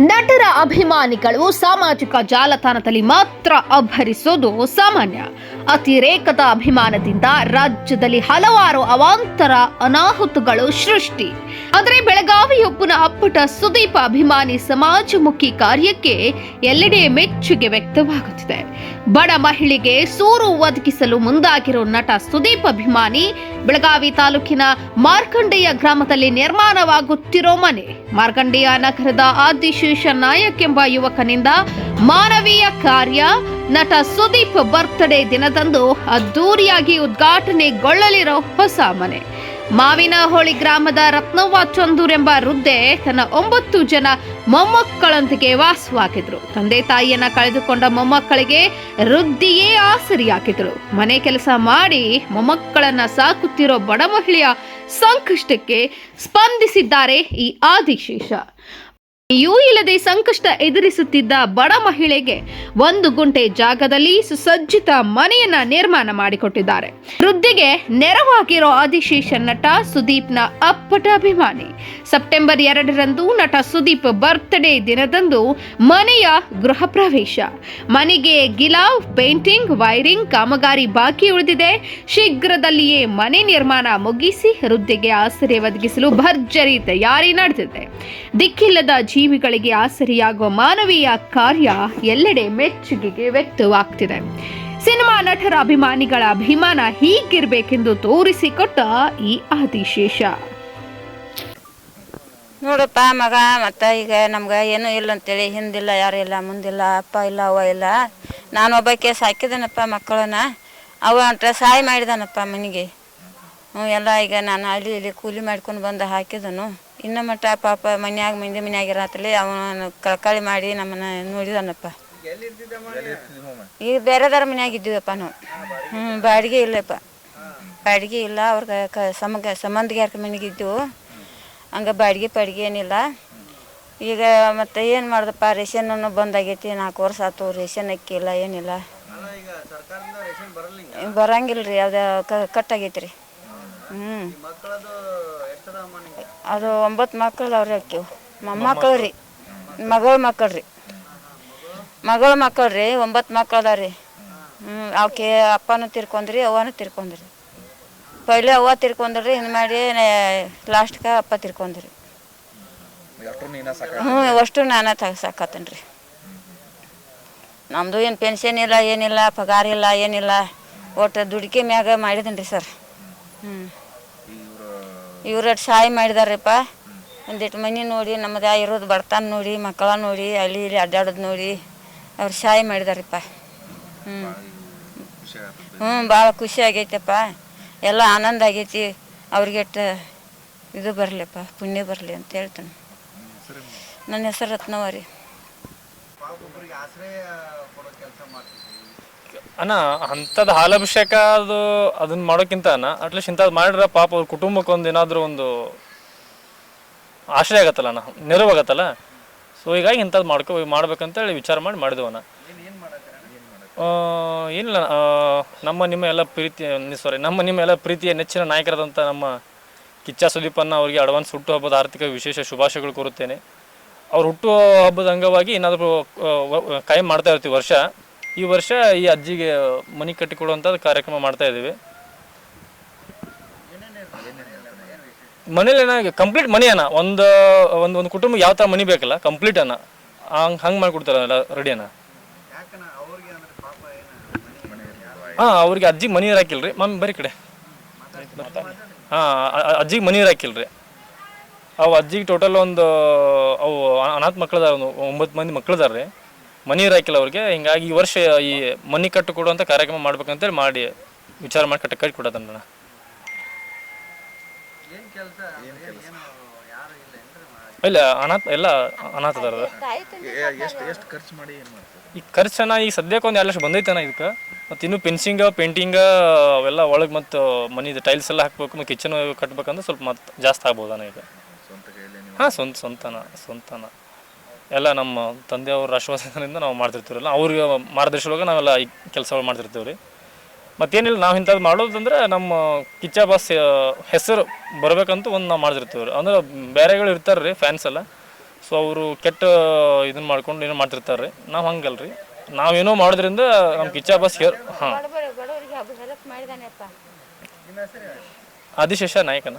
ನಟರ ಅಭಿಮಾನಿಗಳು ಸಾಮಾಜಿಕ ಜಾಲತಾಣದಲ್ಲಿ ಮಾತ್ರ ಅಬ್ಬರಿಸೋದು ಸಾಮಾನ್ಯ. ಅತಿರೇಕದ ಅಭಿಮಾನದಿಂದ ರಾಜ್ಯದಲ್ಲಿ ಹಲವಾರು ಅವಾಂತರ ಅನಾಹುತಗಳು ಸೃಷ್ಟಿ. ಆದರೆ ಬೆಳಗಾವಿಯೊಬ್ಬನ ಅಪ್ಪಟ ಸುದೀಪ ಅಭಿಮಾನಿ ಸಮಾಜಮುಖಿ ಕಾರ್ಯಕ್ಕೆ ಎಲ್ಲೆಡೆ ಮೆಚ್ಚುಗೆ ವ್ಯಕ್ತವಾಗುತ್ತಿದೆ. ಬಡ ಮಹಿಳೆಗೆ ಸೂರು ಒದಗಿಸಲು ಮುಂದಾಗಿರೋ ನಟ ಸುದೀಪ್ ಅಭಿಮಾನಿ ಬೆಳಗಾವಿ ತಾಲೂಕಿನ ಮಾರ್ಕಂಡೆಯ ಗ್ರಾಮದಲ್ಲಿ ನಿರ್ಮಾಣವಾಗುತ್ತಿರೋ ಮನೆ. ಮಾರ್ಕಂಡೆಯ ನಗರದ ಆದಿಶೇಷ ನಾಯಕ್ ಎಂಬ ಯುವಕನಿಂದ ಮಾನವೀಯ ಕಾರ್ಯ ನಟ ಸುದೀಪ್ ಬರ್ತ್ಡೇ ದಿನದಂದು ಅದ್ದೂರಿಯಾಗಿ ಉದ್ಘಾಟನೆಗೊಳ್ಳಲಿರೋ ಹೊಸ ಮನೆ. ಮಾವಿನಹೊಳಿ ಗ್ರಾಮದ ರತ್ನವ್ವ ಚಂದೂರ್ ಎಂಬ ವೃದ್ಧೆ ತನ್ನ ಒಂಬತ್ತು ಜನ ಮೊಮ್ಮಕ್ಕಳೊಂದಿಗೆ ವಾಸವಾಗಿದ್ರು ತಂದೆ ತಾಯಿಯನ್ನ ಕಳೆದುಕೊಂಡ ಮೊಮ್ಮಕ್ಕಳಿಗೆ ವೃದ್ಧಿಯೇ ಆಸರಿಯಾಗಿದ್ರು ಮನೆ ಕೆಲಸ ಮಾಡಿ ಮೊಮ್ಮಕ್ಕಳನ್ನ ಸಾಕುತ್ತಿರೋ ಬಡ ಮಹಿಳೆಯ ಸಂಕಷ್ಟಕ್ಕೆ ಸ್ಪಂದಿಸಿದ್ದಾರೆ ಈ ಆದಿಶೇಷ. ಯೂ ಇಲ್ಲದೆ ಸಂಕಷ್ಟ ಎದುರಿಸುತ್ತಿದ್ದ ಬಡ ಮಹಿಳೆಗೆ ಒಂದು ಗುಂಟೆ ಜಾಗದಲ್ಲಿ ಸುಸಜ್ಜಿತ ಮನೆಯನ್ನ ನಿರ್ಮಾಣ ಮಾಡಿಕೊಟ್ಟಿದ್ದಾರೆ. ವೃದ್ಧಿಗೆ ನೆರವಾಗಿರೋ ಆದಿಶೇಷ ನಟ ಸುದೀಪ್ನ ಅಪ್ಪಟ ಅಭಿಮಾನಿ. ಸೆಪ್ಟೆಂಬರ್ ಎರಡರಂದು ನಟ ಸುದೀಪ್ ಬರ್ತ್ಡೇ ದಿನದಂದು ಮನೆಯ ಗೃಹ ಪ್ರವೇಶ. ಮನೆಗೆ ಗಿಲಾವ್, ಪೇಂಟಿಂಗ್, ವೈರಿಂಗ್, ಕಾಮಗಾರಿ ಬಾಕಿ ಉಳಿದಿದೆ. ಶೀಘ್ರದಲ್ಲಿಯೇ ಮನೆ ನಿರ್ಮಾಣ ಮುಗಿಸಿ ವೃದ್ಧಿಗೆ ಆಸರೆ ಒದಗಿಸಲು ಭರ್ಜರಿ ತಯಾರಿ ನಡೆದಿದೆ. ದಿಕ್ಕಿಲ್ಲದ ಜೀವಿಗಳಿಗೆ ಆಸರಿಯಾಗುವ ಮಾನವೀಯ ಕಾರ್ಯ ಎಲ್ಲೆಡೆ ಮೆಚ್ಚುಗೆಗೆ ವ್ಯಕ್ತವಾಗ್ತಿದೆ. ಸಿನಿಮಾ ನಟರ ಅಭಿಮಾನಿಗಳ ಅಭಿಮಾನ ಹೀಗಿರ್ಬೇಕೆಂದು ತೋರಿಸಿಕೊಟ್ಟ ಈ ಆದಿಶೇಷ. ನೋಡಪ್ಪ ಮಗ, ಮತ್ತು ಈಗ ನಮ್ಗೆ ಏನೂ ಇಲ್ಲ ಅಂತೇಳಿ, ಹಿಂದಿಲ್ಲ, ಯಾರು ಇಲ್ಲ, ಮುಂದಿಲ್ಲ, ಅಪ್ಪ ಇಲ್ಲ ಅವ ಇಲ್ಲ. ನಾನು ಒಬ್ಬಕ್ಕೆ ಸಾಕಿದನಪ್ಪ ಮಕ್ಕಳನ್ನ. ಅವ ಅಂತ ಸಹಾಯ ಮಾಡಿದಾನಪ್ಪ ಮನೆಗೆ. ಹ್ಞೂ ಎಲ್ಲ ಈಗ ನಾನು ಅಲ್ಲಿ ಇಲ್ಲಿ ಕೂಲಿ ಮಾಡ್ಕೊಂಡು ಬಂದು ಹಾಕಿದನು. ಇನ್ನು ಮಟ್ಟ ಪಾಪ ಮನ್ಯಾಗ ಮಂದಿ ಮನ್ಯಾಗ ಇರತ್ತಲ್ಲಿ ಅವನ ಕಳ್ಕಳಿ ಮಾಡಿ ನಮ್ಮನ್ನ ನೋಡಿದನಪ್ಪ. ಈಗ ಬೇರೆದಾರ ಮನ್ಯಾಗ ಇದ್ದೀವಪ್ಪ ನಾವು. ಹ್ಞೂ ಬಾಡಿಗೆ ಇಲ್ಲಪ್ಪ. ಬಾಡಿಗೆ ಇಲ್ಲ ಅವ್ರಿಗೆ ಕ ಸಮಗ ಸಂಬಂಧಿಗಾರ ಮನೆಗೆ ಇದ್ದೆವು. ಹಂಗೆ ಬಾಡಿಗೆ ಪಾಡಿಗೆ ಏನಿಲ್ಲ. ಈಗ ಮತ್ತೆ ಏನು ಮಾಡ್ದಪ್ಪ ರೇಷನ್ನು ಬಂದಾಗೈತಿ ನಾಲ್ಕು ವರ್ಷ ಆತು ರೇಷನ್ ಅಕ್ಕಿ ಇಲ್ಲ ಏನಿಲ್ಲ. ಬರಂಗಿಲ್ಲ ರೀ ಅದು ಕಟ್ ಆಗೈತಿ ರೀ ಹ್ಞೂ ಅದು ಒಂಬತ್ತು ಮಕ್ಕಳು ಅವ್ರಿ ಹಾಕಿವ್ ಮೊಮ್ಮಕ್ಕಳು ರೀ ಮಗಳ ಮಕ್ಕಳು. ರೀ ಮಗಳ ಮಕ್ಕಳು ರೀ ಒಂಬತ್ತು ಮಕ್ಕಳು ಅದ ರೀ ಹ್ಞೂ ಅವಕ್ಕೆ ಅಪ್ಪನೂ ತಿರ್ಕೊಂಡ್ರಿ ಅವ್ವನೂ ತಿರ್ಕೊಂಡ್ರಿ. ಪೈಲೆ ಅವ್ವ ತಿರ್ಕೊಂಡ್ರಿ ಹಿಂಗೆ ಮಾಡಿ ಲಾಸ್ಟ್ಗೆ ಅಪ್ಪ ತಿರ್ಕೊಂಡ್ರಿ. ಹ್ಞೂ ಅಷ್ಟು ನಾನು ತಗ ಸಾಕತ್ತೇನೆ ರೀ ನಮ್ಮದು ಏನು ಪೆನ್ಷನ್ ಇಲ್ಲ ಏನಿಲ್ಲ ಪಗಾರ ಇಲ್ಲ ಏನಿಲ್ಲ. ಒಟ್ಟು ದುಡಿಕೆ ಮ್ಯಾಗ ಮಾಡಿದ್ದೀನಿ ರೀ ಸರ್. ಇವ್ರು ಸಹಾಯ ಮಾಡಿದಾರಪ್ಪ. ಒಂದಿಟ್ಟು ಮನೆ ನೋಡಿ ನಮ್ಮದ ಇರೋದು ಬರ್ತಾನ ನೋಡಿ, ಮಕ್ಕಳ ನೋಡಿ, ಅಲ್ಲಿ ಇಲ್ಲಿ ಅಡ್ಡಾಡೋದು ನೋಡಿ, ಅವ್ರು ಸಹಾಯ ಮಾಡಿದಾರಪ್ಪ. ಹ್ಞೂ ಹ್ಞೂ ಭಾಳ ಖುಷಿ ಆಗೈತಪ್ಪ. ಎಲ್ಲ ಆನಂದ ಆಗೈತಿ. ಅವ್ರಿಗೆ ಇದು ಬರಲಿಪ್ಪ, ಪುಣ್ಯ ಬರಲಿ ಅಂತ ಹೇಳ್ತಾನೆ. ನನ್ನ ಹೆಸರು ರತ್ನವ ಅಣ್ಣ ಅಂಥದ್ದು ಹಾಲಭಿಷೇಕ ಅದು ಅದನ್ನ ಮಾಡೋಕ್ಕಿಂತ ಅಣ್ಣ ಅಟ್ಲೀಸ್ಟ್ ಇಂಥದ್ದು ಮಾಡಿದ್ರೆ ಪಾಪ ಅವ್ರ ಕುಟುಂಬಕ್ಕೆ ಒಂದು ಏನಾದರೂ ಒಂದು ಆಶ್ರಯ ಆಗತ್ತಲ್ಲ ಅಣ್ಣ ನೆರವಾಗತ್ತಲ್ಲ ಸೊ ಹೀಗಾಗಿ ಇಂಥದ್ದು ಮಾಡ್ಕೊ, ಮಾಡ್ಬೇಕಂತೇಳಿ ವಿಚಾರ ಮಾಡಿ ಮಾಡಿದೆವಣ್ಣ ಏನಿಲ್ಲ ನಮ್ಮ ನಿಮ್ಮ ಎಲ್ಲ ಪ್ರೀತಿ ಸಾರಿ ನಮ್ಮ ನಿಮ್ಮ ಎಲ್ಲ ಪ್ರೀತಿಯ ನೆಚ್ಚಿನ ನಾಯಕರಾದಂಥ ನಮ್ಮ ಕಿಚ್ಚ ಸುದೀಪನ್ನ ಅವರಿಗೆ ಅಡ್ವಾನ್ಸ್ ಹುಟ್ಟು ಹಬ್ಬದ ಆರ್ಥಿಕ ವಿಶೇಷ ಶುಭಾಶಯಗಳು ಕೋರುತ್ತೇನೆ. ಅವ್ರ ಹುಟ್ಟು ಹಬ್ಬದ ಅಂಗವಾಗಿ ಏನಾದರೂ ಕಾಯಂ ಮಾಡ್ತಾ ಇರ್ತೀವಿ ವರ್ಷ. ಈ ವರ್ಷ ಈ ಅಜ್ಜಿಗೆ ಮನಿ ಕಟ್ಟಿಕೊಡುವಂಥ ಕಾರ್ಯಕ್ರಮ ಮಾಡ್ತಾ ಇದ್ದೀವಿ. ಮನೇಲಿ ಏನಾಗ ಕಂಪ್ಲೀಟ್ ಮನಿ ಅಣ್ಣ ಒಂದು ಒಂದು ಒಂದು ಕುಟುಂಬ ಯಾವ ಥರ ಮನಿ ಬೇಕಲ್ಲ ಕಂಪ್ಲೀಟ್ ಅನ್ನ. ಹಂಗೆ ಹಂಗೆ ಮಾಡಿಕೊಡ್ತಾರಲ್ಲ ರೆಡಿ ಅಣ್ಣ ಹಾಂ, ಅವ್ರಿಗೆ ಅಜ್ಜಿಗೆ ಮನಿ ಇರಾಕಿಲ್ಲ ರೀ ಮಮ್ಮಿ ಬರೀ ಕಡೆ. ಹಾಂ ಅಜ್ಜಿಗೆ ಮನಿ ಹಾಕಿಲ್ರಿ ಅವು ಅಜ್ಜಿಗೆ ಟೋಟಲ್ ಒಂದು, ಅವು ಅನ- ಅನಾಥ ಮಕ್ಕಳದಾರ ಒಂದು ಒಂಬತ್ತು ಮಂದಿ ಮಕ್ಕಳದಾರ ರೀ ಮನಿ ಹಾಕಿಲ್ಲ ಅವ್ರಿಗೆ ಹಿಂಗಾಗಿ ಈ ವರ್ಷ ಈ ಮನಿ ಕಟ್ಟು ಕೊಡುವಂಥ ಕಾರ್ಯಕ್ರಮ ಮಾಡ್ಬೇಕಂತೇಳಿ ಮಾಡಿ ವಿಚಾರ ಮಾಡಿ ಕಟ್ಟ ಕಟ್ಟಿ ಕೊಡೋದಣ್ಣ ಇಲ್ಲ ಅನಾಥ ಎಲ್ಲ ಅನಾಥ ಅದಾರ ಈ ಖರ್ಚನ ಈಗ ಸದ್ಯಕ್ಕೆ ಒಂದು ಎರಡು ಲಕ್ಷ ಬಂದೈತಣ್ಣ ಇದಕ್ಕೆ. ಮತ್ತು ಇನ್ನು ಪೆನ್ಸಿಂಗ ಪೇಂಟಿಂಗ ಅವೆಲ್ಲ ಒಳಗೆ ಮತ್ತು ಮನಿದು ಟೈಲ್ಸ್ ಎಲ್ಲ ಹಾಕ್ಬೇಕು ಮತ್ತು ಕಿಚನ್ ಕಟ್ಬೇಕಂದ್ರೆ ಸ್ವಲ್ಪ ಮತ್ತೆ ಜಾಸ್ತಿ ಆಗ್ಬೋದಾನ ಈಗ. ಹಾಂ ಸ್ವಂತ ಸ್ವಂತನ ಸ್ವಂತನ. ಎಲ್ಲ ನಮ್ಮ ತಂದೆಯವ್ರ ಆಶ್ವಾಸನೆಯಿಂದ ನಾವು ಮಾಡ್ತಿರ್ತೀವಲ್ಲ ಅವ್ರಿಗೆ ಮಾರ್ಗದರ್ಶನವಾಗ ನಾವೆಲ್ಲ ಈ ಕೆಲಸಗಳು ಮಾಡ್ತಿರ್ತೀವಿ ರೀ. ಮತ್ತೇನಿಲ್ಲ ನಾವು ಇಂಥದ್ದು ಮಾಡೋದಂದ್ರೆ ನಮ್ಮ ಕಿಚ್ಚ ಬಸ್ ಹೆಸರು ಬರಬೇಕಂತ ಒಂದು ನಾವು ಮಾಡ್ತಿರ್ತೀವಿ ರೀ. ಅಂದ್ರೆ ಬೇರೆಗಳು ಇರ್ತಾರೆ ರೀ ಫ್ಯಾನ್ಸ್ ಎಲ್ಲ. ಸೊ ಅವರು ಕೆಟ್ಟ ಇದನ್ನ ಮಾಡ್ಕೊಂಡು ಏನೋ ಮಾಡ್ತಿರ್ತಾರೆ ರೀ. ನಾವು ಹಂಗಲ್ರಿ ನಾವೇನೋ ಮಾಡೋದ್ರಿಂದ ನಮ್ಮ ಕಿಚ್ಚ ಬಸ್ ಹೇರ್ ಹಾಂ ಆದಿಶೇಷ ನಾಯಕನ?